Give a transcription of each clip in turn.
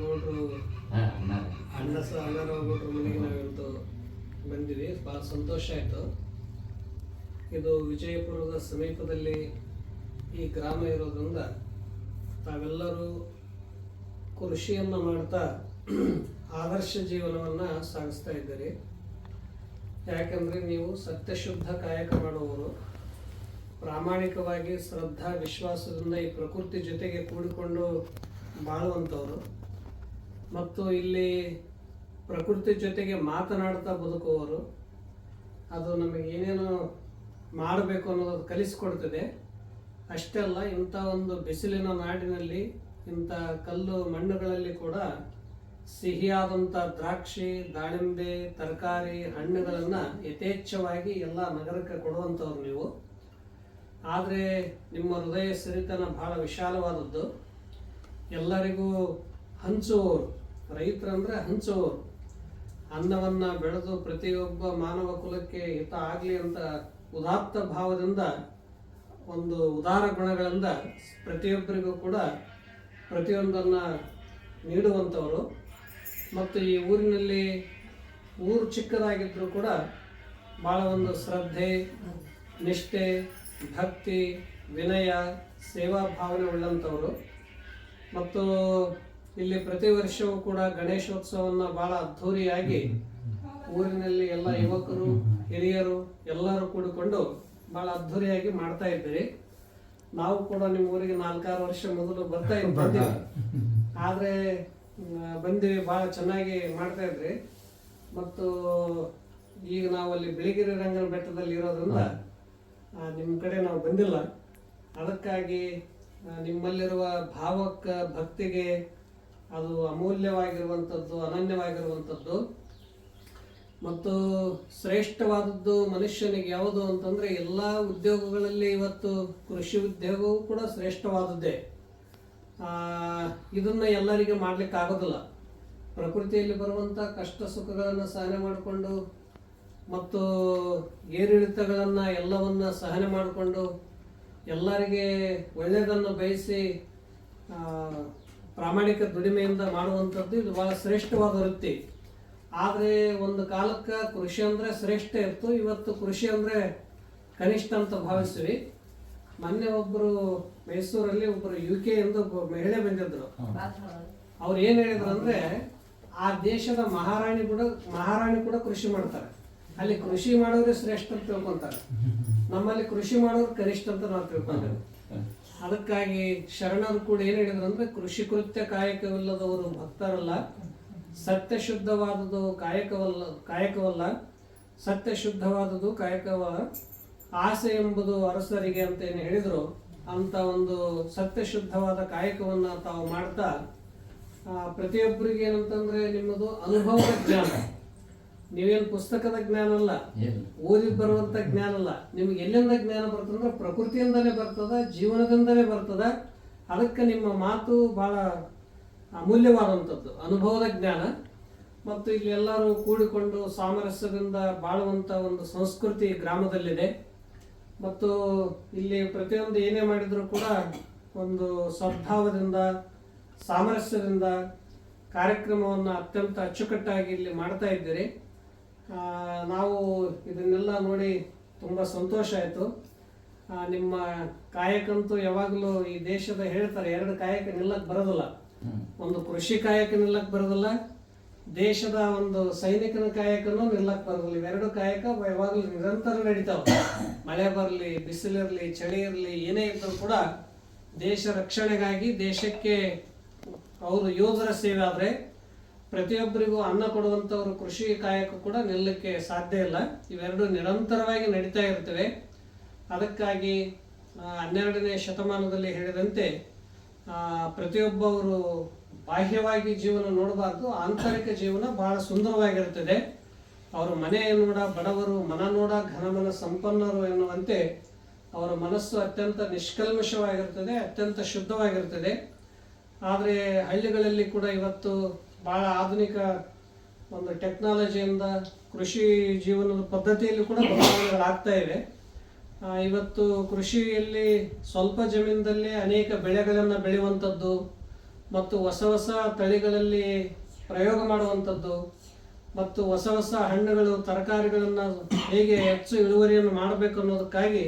ನೋಡ್ರು. ಅಣ್ಣ. ಸಹ ಅಣ್ಣರಾವ್ ಗೌಡ್ರ ಮನೆಗೆ ನಾವಿವತ್ತು ಬಂದಿವಿ. ಭಾಳ ಸಂತೋಷ ಆಯಿತು. ಇದು ವಿಜಯಪುರದ ಸಮೀಪದಲ್ಲಿ ಈ ಗ್ರಾಮ ಇರೋದ್ರಿಂದ ತಾವೆಲ್ಲರೂ ಕೃಷಿಯನ್ನು ಮಾಡ್ತಾ ಆದರ್ಶ ಜೀವನವನ್ನು ಸಾಗಿಸ್ತಾ ಇದ್ದೀರಿ. ಯಾಕಂದರೆ ನೀವು ಸತ್ಯಶುದ್ಧ ಕಾಯಕ ಮಾಡುವವರು. ಪ್ರಾಮಾಣಿಕವಾಗಿ ಶ್ರದ್ಧಾ, ವಿಶ್ವಾಸದಿಂದ ಈ ಪ್ರಕೃತಿ ಜೊತೆಗೆ ಕೂಡಿಕೊಂಡು ಬಾಳುವಂಥವ್ರು. ಮತ್ತು ಇಲ್ಲಿ ಪ್ರಕೃತಿ ಜೊತೆಗೆ ಮಾತನಾಡ್ತಾ ಬದುಕುವವರು. ಅದು ನಮಗೆ ಏನೇನು ಮಾಡಬೇಕು ಅನ್ನೋದು ಕಲಿಸ್ಕೊಡ್ತದೆ. ಅಷ್ಟೇ ಅಲ್ಲ, ಇಂಥ ಒಂದು ಬಿಸಿಲಿನ ನಾಡಿನಲ್ಲಿ, ಇಂಥ ಕಲ್ಲು ಮಣ್ಣುಗಳಲ್ಲಿ ಕೂಡ ಸಿಹಿಯಾದಂಥ ದ್ರಾಕ್ಷಿ, ದಾಳಿಂಬೆ, ತರಕಾರಿ ಹಣ್ಣುಗಳನ್ನು ಯಥೇಚ್ಛವಾಗಿ ಎಲ್ಲ ನಗರಕ್ಕೆ ಕೊಡುವಂಥವ್ರು ನೀವು. ಆದರೆ ನಿಮ್ಮ ಹೃದಯ ಸರಿತನ ಬಹಳ ವಿಶಾಲವಾದದ್ದು. ಎಲ್ಲರಿಗೂ ಹಂಚುವವರು ರೈತರಂದರೆ ಹಂಚುವವರು ಅನ್ನವನ್ನು ಬೆಳೆದು ಪ್ರತಿಯೊಬ್ಬ ಮಾನವ ಕುಲಕ್ಕೆ ಹಿತ ಆಗಲಿ ಅಂತ ಉದಾತ್ತ ಭಾವದಿಂದ, ಒಂದು ಉದಾರ ಗುಣಗಳಿಂದ ಪ್ರತಿಯೊಬ್ಬರಿಗೂ ಕೂಡ ಪ್ರತಿಯೊಂದನ್ನು ನೀಡುವಂಥವರು. ಮತ್ತು ಈ ಊರಿನಲ್ಲಿ ಊರು ಚಿಕ್ಕದಾಗಿದ್ದರೂ ಕೂಡ ಭಾಳ ಒಂದು ಶ್ರದ್ಧೆ, ನಿಷ್ಠೆ ಭಕ್ತಿ ವಿನಯ ಸೇವಾ ಭಾವನೆ ಉಳ್ಳಂಥವರು. ಮತ್ತು ಇಲ್ಲಿ ಪ್ರತಿ ವರ್ಷವೂ ಕೂಡ ಗಣೇಶೋತ್ಸವವನ್ನು ಭಾಳ ಅದ್ಧೂರಿಯಾಗಿ ಊರಿನಲ್ಲಿ ಎಲ್ಲ ಯುವಕರು ಹಿರಿಯರು ಎಲ್ಲರೂ ಕೂಡಿಕೊಂಡು ಭಾಳ ಅದ್ಧೂರಿಯಾಗಿ ಮಾಡ್ತಾ ಇದ್ದೀರಿ. ನಾವು ಕೂಡ ನಿಮ್ಮ ಊರಿಗೆ ನಾಲ್ಕಾರು ವರ್ಷ ಮೊದಲು ಬರ್ತಾ ಇದ್ದೀವಿ ಆದರೆ ಬಂದಿವಿ ಭಾಳ ಚೆನ್ನಾಗಿ ಮಾಡ್ತಾ ಇದ್ರಿ. ಮತ್ತು ಈಗ ನಾವು ಅಲ್ಲಿ ಬಿಳಿಗಿರಿ ರಂಗನ ಬೆಟ್ಟದಲ್ಲಿ ಇರೋದ್ರಿಂದ ನಿಮ್ಮ ಕಡೆ ನಾವು ಬಂದಿಲ್ಲ. ಅದಕ್ಕಾಗಿ ನಿಮ್ಮಲ್ಲಿರುವ ಭಾವಕ್ಕ ಭಕ್ತಿಗೆ ಅದು ಅಮೂಲ್ಯವಾಗಿರುವಂಥದ್ದು ಅನನ್ಯವಾಗಿರುವಂಥದ್ದು ಮತ್ತು ಶ್ರೇಷ್ಠವಾದದ್ದು ಮನುಷ್ಯನಿಗೆ ಯಾವುದು ಅಂತಂದರೆ, ಎಲ್ಲ ಉದ್ಯೋಗಗಳಲ್ಲಿ ಇವತ್ತು ಕೃಷಿ ಉದ್ಯೋಗವೂ ಕೂಡ ಶ್ರೇಷ್ಠವಾದದ್ದೇ. ಇದನ್ನು ಎಲ್ಲರಿಗೆ ಮಾಡ್ಲಿಕ್ಕೆ ಆಗೋದಿಲ್ಲ ಪ್ರಕೃತಿಯಲ್ಲಿ ಬರುವಂಥ ಕಷ್ಟ ಸುಖಗಳನ್ನು ಸಹನೆ ಮಾಡಿಕೊಂಡು ಮತ್ತು ಏರಿಳಿತಗಳನ್ನು ಎಲ್ಲವನ್ನು ಸಹನೆ ಮಾಡಿಕೊಂಡು ಎಲ್ಲರಿಗೆ ಒಳ್ಳೆಯದನ್ನು ಬಯಸಿ ಪ್ರಾಮಾಣಿಕ ದುಡಿಮೆಯಿಂದ ಮಾಡುವಂಥದ್ದು ಇದು ಭಾಳ ಶ್ರೇಷ್ಠವಾದ ವೃತ್ತಿ. ಆದರೆ ಒಂದು ಕಾಲಕ್ಕೆ ಕೃಷಿ ಅಂದರೆ ಶ್ರೇಷ್ಠ ಇತ್ತು. ಇವತ್ತು ಕೃಷಿ ಅಂದರೆ ಕನಿಷ್ಠ ಅಂತ ಭಾವಿಸ್ತೀವಿ. ಮೊನ್ನೆ ಒಬ್ಬರು ಮೈಸೂರಲ್ಲಿ ಒಬ್ಬರು ಯು ಕೆ ಎಂದು ಒಬ್ಬ ಮಹಿಳೆ ಬಂದಿದ್ರು. ಅವ್ರು ಏನು ಹೇಳಿದ್ರು ಅಂದ್ರೆ ಆ ದೇಶದ ಮಹಾರಾಣಿ ಕೂಡ ಮಹಾರಾಣಿ ಕೂಡ ಕೃಷಿ ಮಾಡ್ತಾರೆ. ಅಲ್ಲಿ ಕೃಷಿ ಮಾಡೋರೇ ಶ್ರೇಷ್ಠ ಅಂತ ತಿಳ್ಕೊಂತಾರೆ. ನಮ್ಮಲ್ಲಿ ಕೃಷಿ ಮಾಡೋರು ಕನಿಷ್ಠ ಅಂತ ನಾವು ತಿಳ್ಕೊಂತೇವೆ ಅದಕ್ಕಾಗಿ ಶರಣರು ಕೂಡ ಏನು ಹೇಳಿದ್ರು ಅಂದ್ರೆ, ಕೃಷಿ ಕೃತ್ಯ ಕಾಯಕವಿಲ್ಲದವರು ಭಕ್ತರಲ್ಲ ಸತ್ಯ ಶುದ್ಧವಾದದ್ದು ಕಾಯಕವಲ್ಲ ಕಾಯಕವಲ್ಲ ಸತ್ಯ ಶುದ್ಧವಾದದ್ದು ಕಾಯಕವ ಆಸೆ ಎಂಬುದು ಅರಸರಿಗೆ ಅಂತ ಏನು ಹೇಳಿದ್ರು, ಅಂತ ಒಂದು ಸತ್ಯ ಶುದ್ಧವಾದ ಕಾಯಕವನ್ನ ತಾವು ಮಾಡ್ತಾ ಪ್ರತಿಯೊಬ್ಬರಿಗೆ ಏನಂತಂದ್ರೆ ನಿಮ್ಮದು ಅನುಭವ ಜ್ಞಾನ. ನೀವೇನು ಪುಸ್ತಕದ ಜ್ಞಾನ ಅಲ್ಲ ಓದಿ ಬರುವಂತ ಜ್ಞಾನ ಅಲ್ಲ. ನಿಮ್ಗೆ ಎಲ್ಲಿಂದ ಜ್ಞಾನ ಬರ್ತದಂದ್ರೆ ಪ್ರಕೃತಿಯಿಂದಲೇ ಬರ್ತದ ಜೀವನದಿಂದಲೇ ಬರ್ತದ. ಅದಕ್ಕೆ ನಿಮ್ಮ ಮಾತು ಬಹಳ ಅಮೂಲ್ಯವಾದಂಥದ್ದು ಅನುಭವದ ಜ್ಞಾನ. ಮತ್ತು ಇಲ್ಲಿ ಎಲ್ಲರೂ ಕೂಡಿಕೊಂಡು ಸಾಮರಸ್ಯದಿಂದ ಬಾಳುವಂತ ಒಂದು ಸಂಸ್ಕೃತಿ ಗ್ರಾಮದಲ್ಲಿದೆ. ಮತ್ತು ಇಲ್ಲಿ ಪ್ರತಿಯೊಂದು ಏನೇ ಮಾಡಿದರೂ ಕೂಡ ಒಂದು ಸದ್ಭಾವದಿಂದ ಸಾಮರಸ್ಯದಿಂದ ಕಾರ್ಯಕ್ರಮವನ್ನು ಅತ್ಯಂತ ಅಚ್ಚುಕಟ್ಟಾಗಿ ಇಲ್ಲಿ ಮಾಡ್ತಾ ಇದ್ದೀರಿ. ನಾವು ಇದನ್ನೆಲ್ಲ ನೋಡಿ ತುಂಬ ಸಂತೋಷ ಆಯಿತು. ನಿಮ್ಮ ಕಾಯಕಂತೂ ಯಾವಾಗಲೂ ಈ ದೇಶದ ಹೇಳ್ತಾರೆ ಎರಡು ಕಾಯಕ ನಿಲ್ಲಕ್ಕೆ ಬರೋದಿಲ್ಲ. ಒಂದು ಕೃಷಿ ಕಾಯಕ ನಿಲ್ಲಕ್ಕೆ ಬರೋದಿಲ್ಲ ದೇಶದ ಒಂದು ಸೈನಿಕನ ಕಾಯಕನೂ ನಿಲ್ಲಕ್ಕೆ ಬರೋದಿಲ್ಲ. ಇವೆರಡು ಕಾಯಕ ಯಾವಾಗಲೂ ನಿರಂತರ ನಡೀತಾವೆ. ಮಳೆ ಬರಲಿ ಬಿಸಿಲಿರಲಿ ಚಳಿ ಇರಲಿ ಏನೇ ಇದ್ದರೂ ಕೂಡ ದೇಶ ರಕ್ಷಣೆಗಾಗಿ ದೇಶಕ್ಕೆ ಅವರು ಯೋಧರ ಸೇವೆ ಆದರೆ ಪ್ರತಿಯೊಬ್ಬರಿಗೂ ಅನ್ನ ಕೊಡುವಂಥವ್ರು ಕೃಷಿ ಕಾಯಕ ಕೂಡ ನಿಲ್ಲಕ್ಕೆ ಸಾಧ್ಯ ಇಲ್ಲ. ಇವೆರಡು ನಿರಂತರವಾಗಿ ನಡೀತಾ ಇರ್ತವೆ. ಅದಕ್ಕಾಗಿ ಹನ್ನೆರಡನೇ ಶತಮಾನದಲ್ಲಿ ಹೇಳಿದಂತೆ ಪ್ರತಿಯೊಬ್ಬವರು ಬಾಹ್ಯವಾಗಿ ಜೀವನ ನೋಡಬಾರ್ದು, ಆಂತರಿಕ ಜೀವನ ಬಹಳ ಸುಂದರವಾಗಿರುತ್ತದೆ. ಅವರು ಮನೆ ನೋಡ, ಬಡವರು ಮನ ನೋಡ ಘನಮನ ಸಂಪನ್ನರು ಎನ್ನುವಂತೆ ಅವರ ಮನಸ್ಸು ಅತ್ಯಂತ ನಿಷ್ಕಲ್ಮಶವಾಗಿರ್ತದೆ ಅತ್ಯಂತ ಶುದ್ಧವಾಗಿರುತ್ತದೆ. ಆದರೆ ಹಳ್ಳಿಗಳಲ್ಲಿ ಕೂಡ ಇವತ್ತು ಬಹಳ ಆಧುನಿಕ ಒಂದು ಟೆಕ್ನಾಲಜಿಯಿಂದ ಕೃಷಿ ಜೀವನದ ಪದ್ಧತಿಯಲ್ಲಿ ಕೂಡ ಬದಲಾವಣೆಗಳಾಗ್ತಾ ಇವೆ. ಇವತ್ತು ಕೃಷಿಯಲ್ಲಿ ಸ್ವಲ್ಪ ಜಮೀನಿನಲ್ಲಿ ಅನೇಕ ಬೆಳೆಗಳನ್ನು ಬೆಳೆಯುವಂಥದ್ದು ಮತ್ತು ಹೊಸ ಹೊಸ ತಳಿಗಳಲ್ಲಿ ಪ್ರಯೋಗ ಮಾಡುವಂಥದ್ದು ಮತ್ತು ಹೊಸ ಹೊಸ ಹಣ್ಣುಗಳು ತರಕಾರಿಗಳನ್ನು ಹೇಗೆ ಹೆಚ್ಚು ಇಳುವರಿಯನ್ನು ಮಾಡಬೇಕು ಅನ್ನೋದಕ್ಕಾಗಿ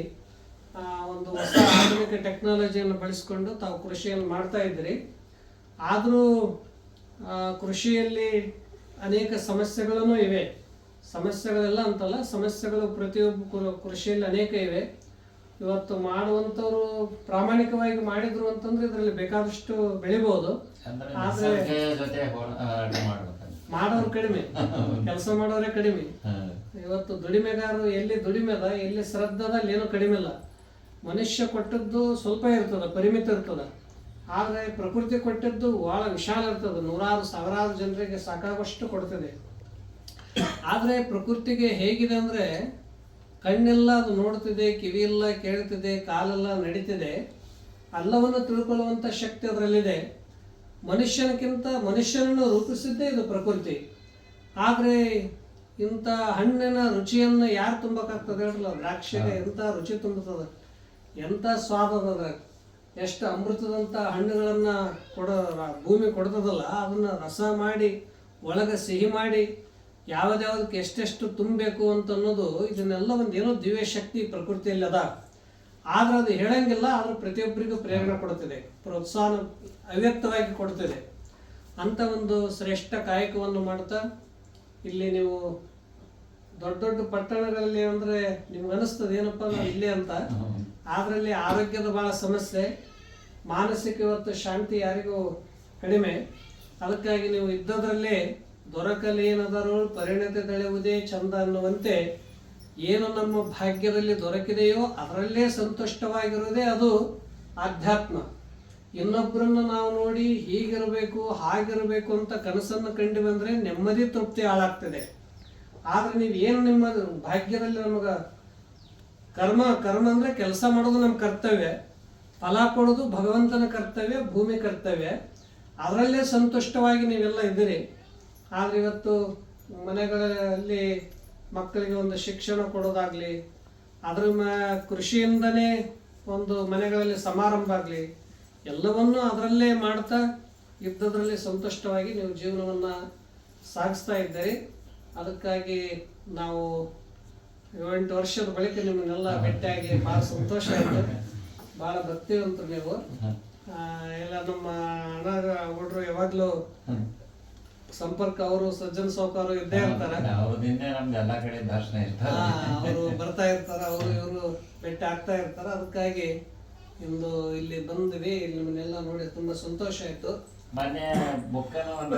ಒಂದು ಹೊಸ ಆಧುನಿಕ ಟೆಕ್ನಾಲಜಿಯನ್ನು ಬಳಸಿಕೊಂಡು ತಾವು ಕೃಷಿಯನ್ನು ಮಾಡ್ತಾ ಇದ್ದೀರಿ. ಆದರೂ ಕೃಷಿಯಲ್ಲಿ ಅನೇಕ ಸಮಸ್ಯೆಗಳೂ ಇವೆ. ಸಮಸ್ಯೆಗಳೆಲ್ಲ ಅಂತಲ್ಲ ಸಮಸ್ಯೆಗಳು ಪ್ರತಿಯೊಬ್ಬ ಕೃಷಿಯಲ್ಲಿ ಅನೇಕ ಇವೆ. ಇವತ್ತು ಮಾಡುವಂಥವ್ರು ಪ್ರಾಮಾಣಿಕವಾಗಿ ಮಾಡಿದ್ರು ಅಂತಂದ್ರೆ ಇದರಲ್ಲಿ ಬೇಕಾದಷ್ಟು ಬೆಳಿಬಹುದು ಮಾಡೋರು ಕಡಿಮೆ. ಕೆಲಸ ಮಾಡೋರೇ ಕಡಿಮೆ. ಇವತ್ತು ದುಡಿಮೆಗಾರರು ಎಲ್ಲಿ ದುಡಿಮೆದ ಎಲ್ಲಿ ಶ್ರದ್ಧದ ಅಲ್ಲಿ ಏನೂ ಕಡಿಮೆ ಇಲ್ಲ. ಮನುಷ್ಯ ಕೊಟ್ಟದ್ದು ಸ್ವಲ್ಪ ಇರ್ತದ ಪರಿಮಿತ ಇರ್ತದ. ಆದರೆ ಪ್ರಕೃತಿ ಕೊಟ್ಟಿದ್ದು ಬಹಳ ವಿಶಾಲ ಇರ್ತದೆ. ನೂರಾರು ಸಾವಿರಾರು ಜನರಿಗೆ ಸಾಕಾಗುವಷ್ಟು ಕೊಡ್ತದೆ. ಆದರೆ ಪ್ರಕೃತಿಗೆ ಹೇಗಿದೆ ಅಂದರೆ ಕಣ್ಣೆಲ್ಲ ಅದು ನೋಡ್ತಿದೆ ಕಿವಿ ಎಲ್ಲ ಕೇಳ್ತಿದೆ ಕಾಲೆಲ್ಲ ನಡೀತಿದೆ. ಎಲ್ಲವನ್ನು ತಿಳ್ಕೊಳ್ಳುವಂಥ ಶಕ್ತಿ ಅದರಲ್ಲಿದೆ. ಮನುಷ್ಯನಕ್ಕಿಂತ ಮನುಷ್ಯನನ್ನು ರೂಪಿಸಿದ್ದೇ ಇದು ಪ್ರಕೃತಿ. ಆದರೆ ಇಂಥ ಹಣ್ಣಿನ ರುಚಿಯನ್ನು ಯಾರು ತುಂಬಕ್ಕಾಗ್ತದೆ ಹೇಳಲ್ಲ. ದ್ರಾಕ್ಷಿಗೆ ಎಂಥ ರುಚಿ ತುಂಬುತ್ತದೆ. ಎಂಥ ಸ್ವಾದ ಅದ. ಎಷ್ಟು ಅಮೃತದಂಥ ಹಣ್ಣುಗಳನ್ನು ಕೊಡೋ ಭೂಮಿ ಕೊಡ್ತದಲ್ಲ, ಅದನ್ನು ರಸ ಮಾಡಿ, ಒಳಗೆ ಸಿಹಿ ಮಾಡಿ, ಯಾವ್ದ್ಯಾವ್ದಕ್ಕೆ ಎಷ್ಟೆಷ್ಟು ತುಂಬಬೇಕು ಅಂತ ಅನ್ನೋದು ಇದನ್ನೆಲ್ಲ ಒಂದು ಏನೋ ದಿವ್ಯ ಶಕ್ತಿ ಪ್ರಕೃತಿಯಲ್ಲಿ ಅದ. ಆದ್ರೆ ಅದು ಹೇಳಂಗಿಲ್ಲ, ಆದ್ರೆ ಪ್ರತಿಯೊಬ್ಬರಿಗೂ ಪ್ರೇರಣೆ ಕೊಡುತ್ತಿದೆ ಪ್ರೋತ್ಸಾಹ ಅವ್ಯಕ್ತವಾಗಿ ಕೊಡ್ತಿದೆ. ಅಂತ ಒಂದು ಶ್ರೇಷ್ಠ ಕಾಯಕವನ್ನು ಮಾಡ್ತಾ, ಇಲ್ಲಿ ನೀವು ದೊಡ್ಡ ದೊಡ್ಡ ಪಟ್ಟಣಗಳಲ್ಲಿ ಅಂದ್ರೆ ನಿಮ್ಗೆ ಅನಿಸ್ತದೆ, ಏನಪ್ಪ ನಾವು ಇಲ್ಲೇ ಅಂತ. ಅದರಲ್ಲಿ ಆರೋಗ್ಯದ ಬಹಳ ಸಮಸ್ಯೆ. ಮಾನಸಿಕ ಇವತ್ತು ಶಾಂತಿ ಯಾರಿಗೂ ಕಡಿಮೆ. ಅದಕ್ಕಾಗಿ ನೀವು ಇದ್ದದ್ರಲ್ಲೇ ದೊರಕಲಿ ಏನದರು ಪರಿಣತಿ ತಳೆಯುವುದೇ ಚಂದ ಅನ್ನುವಂತೆ ಏನು ನಮ್ಮ ಭಾಗ್ಯದಲ್ಲಿ ದೊರಕಿದೆಯೋ ಅದರಲ್ಲೇ ಸಂತುಷ್ಟವಾಗಿರುವುದೇ ಅದು ಆಧ್ಯಾತ್ಮ. ಇನ್ನೊಬ್ಬರನ್ನು ನಾವು ನೋಡಿ ಹೀಗಿರಬೇಕು, ಹಾಗಿರಬೇಕು ಅಂತ ಕನಸನ್ನು ಕಂಡು ಬಂದರೆ ನೆಮ್ಮದಿ ತೃಪ್ತಿ ಹಾಳಾಗ್ತದೆ. ಆದ್ರೆ ನೀವು ಏನು ನಿಮ್ಮ ಭಾಗ್ಯದಲ್ಲಿ ನಮಗ ಕರ್ಮ ಕರ್ಮ ಅಂದ್ರೆ ಕೆಲಸ ಮಾಡೋದು ನಮ್ಮ ಕರ್ತವ್ಯ. ಫಲ ಕೊಡೋದು ಭಗವಂತನ ಕರ್ತವ್ಯ, ಭೂಮಿ ಕರ್ತವ್ಯ. ಅದರಲ್ಲೇ ಸಂತುಷ್ಟವಾಗಿ ನೀವೆಲ್ಲ ಇದ್ದೀರಿ. ಆದ್ರೆ ಇವತ್ತು ಮನೆಗಳಲ್ಲಿ ಮಕ್ಕಳಿಗೆ ಒಂದು ಶಿಕ್ಷಣ ಕೊಡೋದಾಗ್ಲಿ, ಅದ್ರ ಮ, ಕೃಷಿಯಿಂದನೇ ಒಂದು ಮನೆಗಳಲ್ಲಿ ಸಮಾರಂಭ ಆಗಲಿ, ಎಲ್ಲವನ್ನೂ ಅದರಲ್ಲೇ ಮಾಡ್ತಾ ಇದ್ದದರಲ್ಲಿ ಸಂತುಷ್ಟವಾಗಿ ನೀವು ಜೀವನವನ್ನು ಸಾಗಿಸ್ತಾ ಇದ್ದೀರಿ. ಅದಕ್ಕಾಗಿ ನಾವು ಏಳೆಂಟು ವರ್ಷದ ಬಳಿಕ ನಿಮ್ಮನ್ನೆಲ್ಲ ಭೇಟಿಯಾಗಿ ಭಾಳ ಸಂತೋಷ ಆಯಿತು. ಭಾಳ ಭಕ್ತಿವಂತರು ನೀವು. ಎಲ್ಲ ನಮ್ಮ ಅಣ್ಣ ಹುಡ್ರು ಯಾವಾಗಲೂ ಸಂಪರ್ಕ ಅವರು ಸಜ್ಜನ್ ಸೌಕರ್ಯ ಇದ್ದೇ ಇರ್ತಾರೆ. ಅವರು ಬರ್ತಾ ಇರ್ತಾರೆ ಅವರು ಇವರು ಭೇಟಿ ಆಗ್ತಾ ಇರ್ತಾರೆ. ಅದಕ್ಕಾಗಿ ಇಂದು ಇಲ್ಲಿ ಬಂದ್ವಿ. ಇಲ್ಲಿ ನಿಮ್ಮನ್ನೆಲ್ಲ ನೋಡಿ ತುಂಬಾ ಸಂತೋಷ ಆಯ್ತು. ಮೊನ್ನೆ ಬುಕ್ಕನ ಒಂದು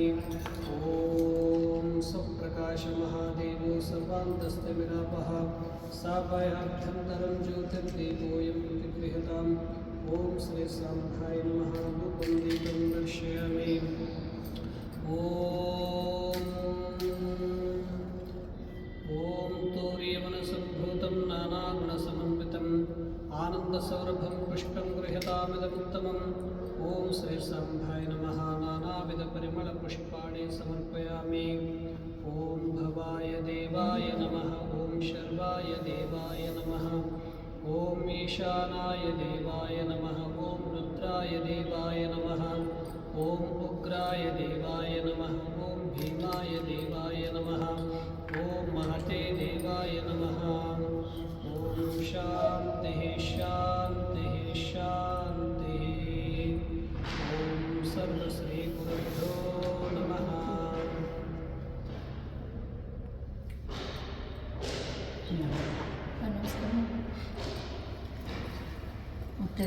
ॐ सप्रकाशमहादेवो सर्वान्तस्तमिनापः सापायाभ्यन्तरं ज्योतिर्देवोऽयं विगृहत ईशानाय देवाय नमः। ॐ रुद्राय देवाय नमः। ॐ उग्राय देवाय नमः। ॐ भीमाय देवाय नमः। ॐ महते देवाय नमः। ॐ शान्तिः ಮತ್ತೆ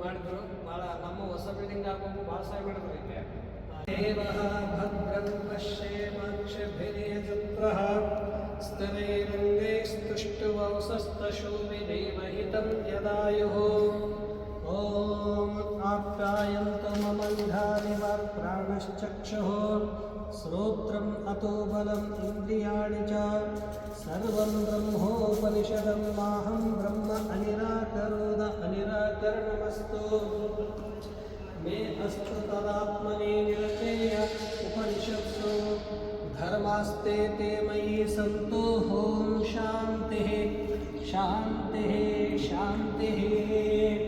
ಮಾಡಿದ್ರು ಭಾಳ ನಮ್ಮ ಹೊಸ ಬಿಲ್ಡಿಂಗ್ ಹಾಕೋದು ಭಾಳ ಸಹಾಯ ಮಾಡಿದ್ರು ಸ್ತನೇ ಭದ್ರಂ ಪಶ್ಯೇಮಾಕ್ಷಭಿರ್ಯಜತ್ರಃ ಶೂಮಿ ದೈವಹಿತಂ ಯದಾಯುः. ॐ आप्यायन्त ममन्धानि वा प्राणश्चक्षुः श्रोत्रम् अतो बलम् इन्द्रियाणि च सर्वं ब्रह्मोपनिषदं माहं ब्रह्म अनिराकरोद अनिराकरणमस्तु। मे अस्तु तदात्मने निरचेय उपनिषत्सु। धर्मास्ते ते मयि सन्तो ॐ शान्तिः। शान्तिः शान्तिः।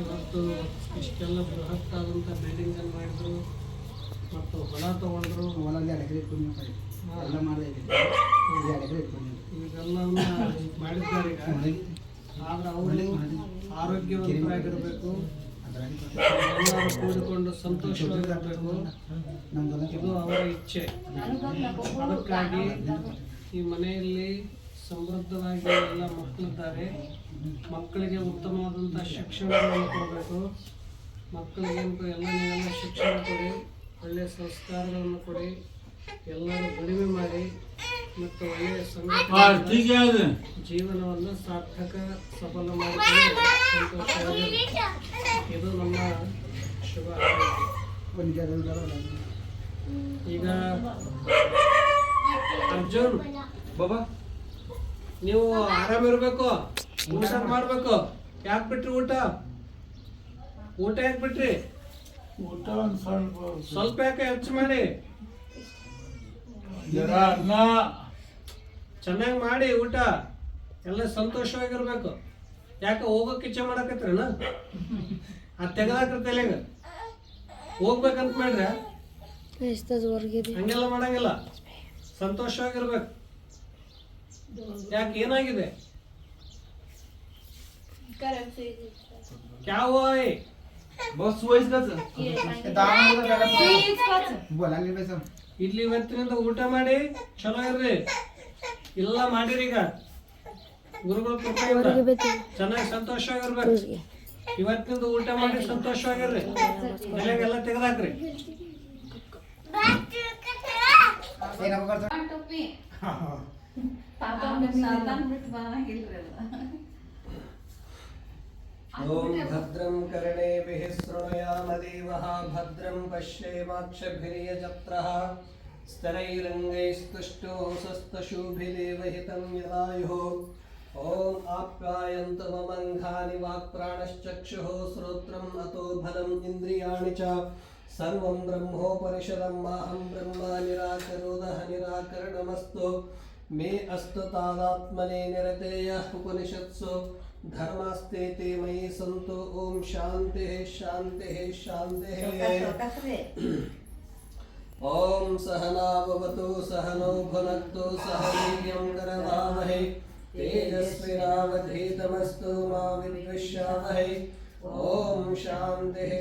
ಇವತ್ತು ಇಷ್ಟೆಲ್ಲ ಬೃಹತ್ತಾದಂಥ ಬಿಲ್ಡಿಂಗನ್ನು ಮಾಡಿದ್ರು ಮತ್ತು ಹೊಲ ತಗೊಂಡ್ರು. ಹೊಲದ ಎಕರೆ ಪುಣ್ಯ ಎಲ್ಲ ಮಾಡಿದೆ ಎಕರೆ ಪುಣ್ಯ. ಇವೆಲ್ಲವನ್ನ ಮಾಡಿದ್ದಾರೆ ಈಗ. ಆದ್ರೆ ಅವರು ಆರೋಗ್ಯವಾಗಿರಬೇಕು ಎಲ್ಲರೂ ಕೂಡಿಕೊಂಡು ಸಂತೋಷವಾಗಿರಬೇಕು. ಇದು ಅವರ ಇಚ್ಛೆ. ಅದಕ್ಕಾಗಿ ಈ ಮನೆಯಲ್ಲಿ ಸಮೃದ್ಧವಾಗಿ ಎಲ್ಲ ಮಕ್ಕಳಿದ್ದಾರೆ. ಮಕ್ಕಳಿಗೆ ಉತ್ತಮವಾದಂಥ ಶಿಕ್ಷಣವನ್ನು ಕೊಡಬೇಕು. ಮಕ್ಕಳಿಗೆ ಎಲ್ಲ ನೀವೆಲ್ಲ ಶಿಕ್ಷಣ ಕೊಡಿ ಒಳ್ಳೆಯ ಸಂಸ್ಕಾರಗಳನ್ನು ಕೊಡಿ ಎಲ್ಲರೂ ಕಡಿಮೆ ಮಾಡಿ ಮತ್ತು ಒಳ್ಳೆಯ ಸಂಘ ಜೀವನವನ್ನು ಸಾರ್ಥಕ ಸಫಲ ಮಾಡಿಕೊಂಡು ಸಂತೋಷವಾಗಿ ಇದು ನಮ್ಮ ಶುಭ ಈಗ ಅರ್ಜುನ್ ಬಾಬಾ. ನೀವು ಆರಾಮಿರ್ಬೇಕು ಊಟ ಮಾಡ್ಬೇಕು. ಯಾಕೆ ಬಿಟ್ರಿ ಊಟ? ಊಟ ಯಾಕೆ ಬಿಟ್ರಿ? ಊಟ ಒಂದು ಸ್ವಲ್ಪ ಸ್ವಲ್ಪ ಯಾಕೆ ಹೆಚ್ಚು ಮಾಡಿ. ಜರ ಅನ್ನ. ಚೆನ್ನಾಗಿ ಮಾಡಿ ಊಟ. ಎಲ್ಲ ಸಂತೋಷವಾಗಿರ್ಬೇಕು. ಯಾಕೆ ಹೋಗೋಕೆ ಇಚ್ಛೆ ಮಾಡಕತ್ರೇನ ಅದು ತೆಗದಾಕ್ರಿ ತಲೆಗ. ಹೋಗ್ಬೇಕಂತ ಮಾಡ್ರಿ. ಹಂಗೆಲ್ಲ ಮಾಡಂಗಿಲ್ಲ. ಸಂತೋಷವಾಗಿರ್ಬೇಕು. ಯಾಕೆ ಏನಾಗಿದೆ ಕ್ಯಾವ बस वयस कच बोला नाही पैसा ಇಡ್ಲಿ ಇವತ್ತಿನಿಂದ ಊಟ ಮಾಡಿ ಚಲೋ ಇರ್ರಿ ಇಲ್ಲ ಮಾಡಿರಿ ಈಗ ಗುರುಗಳ ಕೃಪೆಯಿಂದ ಹೊರಗೆ ಬೇಕು ಚೆನ್ನಾಗಿ ಸಂತೋಷವಾಗಿರ್ಬೇಕು ಇವತ್ತಿನಿಂದ ಊಟ ಮಾಡಿ ಸಂತೋಷವಾಗಿರ್ರಿ ತಲೆಗೆಲ್ಲ ತೆಗೆದಾಕ್ರಿ ಏನ करतो टोपी ॐ भद्रं कर्णेभिः शृणुयाम देवः भद्रं पश्येमाक्षभिर्यजत्रः स्तरैरङ्गैस्तुष्टोऽसस्तशुभिदेवहितं यदायुः। ॐ आप्यायन्त ममङ्घानि वाक्प्राणश्चक्षुः श्रोत्रम् अतो बलम् इन्द्रियाणि च। सर्वं ब्रह्मोपनिषदं माहं ब्रह्मा निराकरोदः निराकरणमस्तु मे अस्ततादात्मने निरतेय उपनिषत्सु। धर्मास्ते ते मयि सन्तु। ॐ शान्तिः शान्तिः शान्तिः। ॐ सहना भवतु सहनौ भुनक्तु सह वीर्यं करवावहै तेजस्विनावधीतमस्तु मा विद्विषावहै ॐ शान्तिः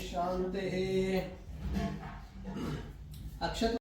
शान्तिः। अक्षत